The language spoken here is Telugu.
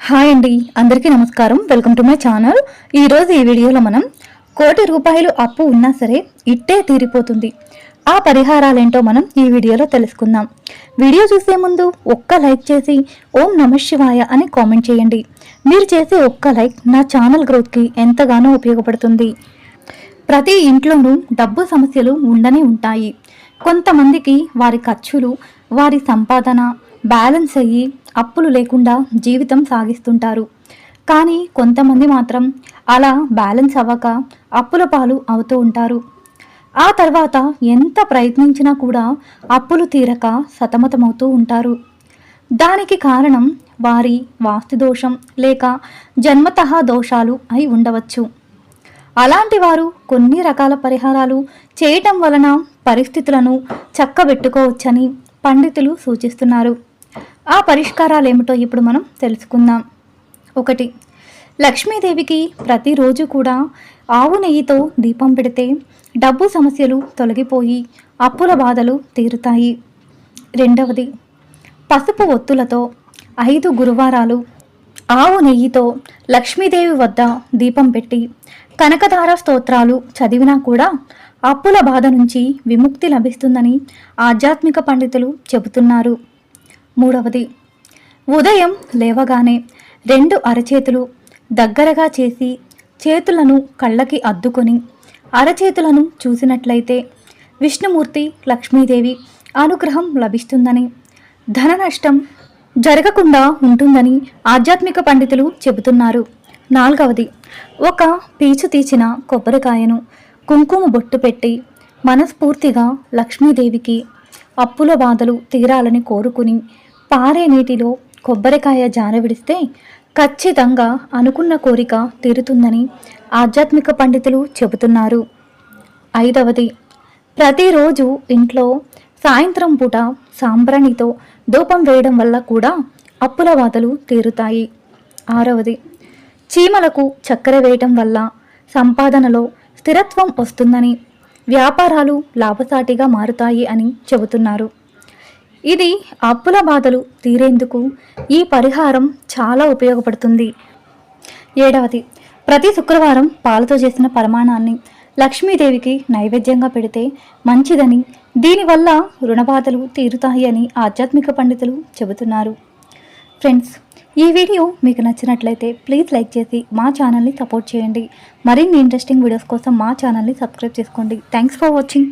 హాయ్ అండి అందరికీ నమస్కారం. Welcome to my channel. ఈరోజు ఈ వీడియోలో మనం కోటి రూపాయలు అప్పు ఉన్నా సరే ఇట్టే తీరిపోతుంది. ఆ పరిహారాలేంటో మనం ఈ వీడియోలో తెలుసుకుందాం. వీడియో చూసే ముందు ఒక్క లైక్ చేసి ఓం నమ శివాయ అని కామెంట్ చేయండి. మీరు చేసే ఒక్క లైక్ నా ఛానల్ గ్రోత్కి ఎంతగానో ఉపయోగపడుతుంది. ప్రతి ఇంట్లోనూ డబ్బు సమస్యలు ఉండనే ఉంటాయి. కొంతమందికి వారి ఖర్చులు వారి సంపాదన బ్యాలెన్స్ అయ్యి అప్పులు లేకుండా జీవితం సాగిస్తుంటారు. కానీ కొంతమంది మాత్రం అలా బ్యాలెన్స్ అవ్వక అప్పుల పాలు అవుతూ ఉంటారు. ఆ తర్వాత ఎంత ప్రయత్నించినా కూడా అప్పులు తీరక సతమతమవుతూ ఉంటారు. దానికి కారణం వారి వాస్తు దోషం లేక జన్మతః దోషాలు అయి ఉండవచ్చు. అలాంటి వారు కొన్ని రకాల పరిహారాలు చేయటం వలన పరిస్థితులను చక్కబెట్టుకోవచ్చని పండితులు సూచిస్తున్నారు. ఆ పరిష్కారాలు ఏమిటో ఇప్పుడు మనం తెలుసుకుందాం. ఒకటి లక్ష్మీదేవికి ప్రతిరోజు కూడా ఆవు నెయ్యితో దీపం పెడితే డబ్బు సమస్యలు తొలగిపోయి అప్పుల బాధలు తీరుతాయి. రెండవది పసుపు ఒత్తులతో ఐదు గురువారాలు ఆవు నెయ్యితో లక్ష్మీదేవి వద్ద దీపం పెట్టి కనకధార స్తోత్రాలు చదివినా కూడా అప్పుల బాధ నుంచి విముక్తి లభిస్తుందని ఆధ్యాత్మిక పండితులు చెబుతున్నారు. మూడవది ఉదయం లేవగానే రెండు అరచేతులు దగ్గరగా చేసి చేతులను కళ్ళకి అద్దుకొని అరచేతులను చూసినట్లయితే విష్ణుమూర్తి లక్ష్మీదేవి అనుగ్రహం లభిస్తుందని ధన నష్టం జరగకుండా ఉంటుందని ఆధ్యాత్మిక పండితులు చెబుతున్నారు. నాలుగవది ఒక పీచు తీసిన కొబ్బరికాయను కుంకుమ బొట్టు పెట్టి మనస్ఫూర్తిగా లక్ష్మీదేవికి అప్పుల బాధలు తీరాలని కోరుకుని పారే నీటిలో కొబ్బరికాయ జారవిడిస్తే ఖచ్చితంగా అనుకున్న కోరిక తీరుతుందని ఆధ్యాత్మిక పండితులు చెబుతున్నారు. ఐదవది ప్రతిరోజు ఇంట్లో సాయంత్రం పూట సాంబ్రాణితో ధూపం వేయడం వల్ల కూడా అప్పుల బాధలు తీరుతాయి. ఆరవది చీమలకు చక్కెర వేయటం వల్ల సంపాదనలో స్థిరత్వం వస్తుందని వ్యాపారాలు లాభసాటిగా మారుతాయి అని చెబుతున్నారు. ఇది అప్పుల బాధలు తీరేందుకు ఈ పరిహారం చాలా ఉపయోగపడుతుంది. ఏడవది ప్రతి శుక్రవారం పాలతో చేసిన పరమాణాన్ని లక్ష్మీదేవికి నైవేద్యంగా పెడితే మంచిదని దీనివల్ల రుణబాధలు తీరుతాయి అని ఆధ్యాత్మిక పండితులు చెబుతున్నారు. ఫ్రెండ్స్ ఈ వీడియో మీకు నచ్చినట్లయితే ప్లీజ్ లైక్ చేసి మా ఛానల్ని సపోర్ట్ చేయండి. మరిన్ని ఇంట్రెస్టింగ్ వీడియోస్ కోసం మా ఛానల్ని సబ్స్క్రైబ్ చేసుకోండి. Thanks for watching